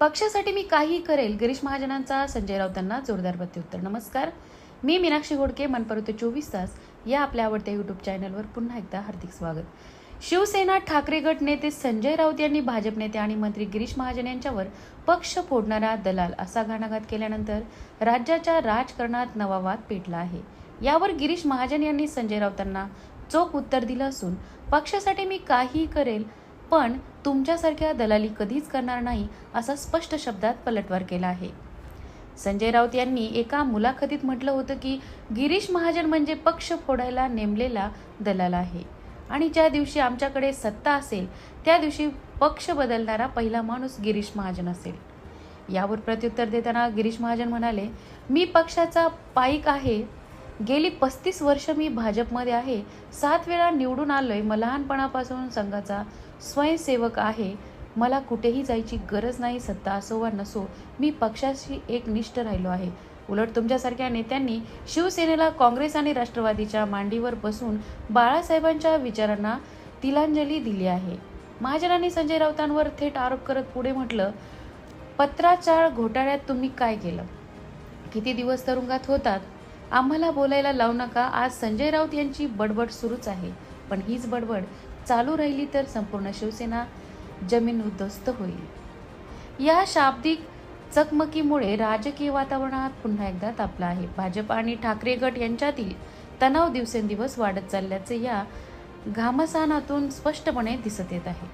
पक्षासाठी मी काहीही करेल गिरीश महाजनांचा संजय राऊतांना जोरदार प्रत्युत्तर नमस्कार. मी मीनाक्षी घोडके मनपर्वते चोवीस तास या आपल्या आवडत्या यूट्यूब चॅनलवर पुन्हा एकदा हार्दिक स्वागत. शिवसेना ठाकरे गट नेते संजय राऊत यांनी भाजप नेते आणि मंत्री गिरीश महाजन यांच्यावर पक्ष फोडणारा दलाल असा घाणाघात केल्यानंतर राज्याच्या राजकारणात नवा वाद पेटला आहे. यावर गिरीश महाजन यांनी संजय राऊतांना चोख उत्तर दिलं असून पक्षासाठी मी काहीही करेल पण तुमच्यासारख्या दलाली कधीच करणार नाही असा स्पष्ट शब्दात पलटवार केला आहे. संजय राऊत यांनी एका मुलाखतीत म्हटलं होतं की गिरीश महाजन म्हणजे पक्ष फोडायला नेमलेला दलाल आहे. आणि ज्या दिवशी आमच्याकडे सत्ता असेल त्या दिवशी पक्ष बदलणारा पहिला माणूस गिरीश महाजन असेल. यावर प्रत्युत्तर देताना गिरीश महाजन म्हणाले मी पक्षाचा पाईक आहे गेली पस्तीस वर्ष मी भाजपमध्ये आहे. सात वेळा निवडून आलोय. मला लहानपणापासून संघाचा स्वयंसेवक आहे. मला कुठेही जायची गरज नाही सत्ता असो वा नसो मी पक्षाशी एक निष्ठ राहिलो आहे. उलट तुमच्यासारख्या नेत्यांनी शिवसेनेला काँग्रेस आणि राष्ट्रवादीच्या मांडीवर बसून बाळासाहेबांच्या विचारांना तिलांजली दिली आहे. महाजनांनी संजय राऊतांवर थेट आरोप करत पुढे म्हटलं पत्राचार घोटाळ्यात तुम्ही काय केलं? किती दिवस तुरुंगात होतात? आम्हाला बोलायला लावू नका. आज संजय राऊत यांची बडबड सुरूच आहे. पण हीच बडबड चालू राहिली तर संपूर्ण शिवसेना जमीन उद्ध्वस्त होईल. या शाब्दिक चकमकीमुळे राजकीय वातावरणात पुन्हा एकदा तापला आहे. भाजप आणि ठाकरे गट यांच्यातील तणाव दिवसेंदिवस वाढत चालल्याचे या घामसानातून स्पष्टपणे दिसत येत आहे.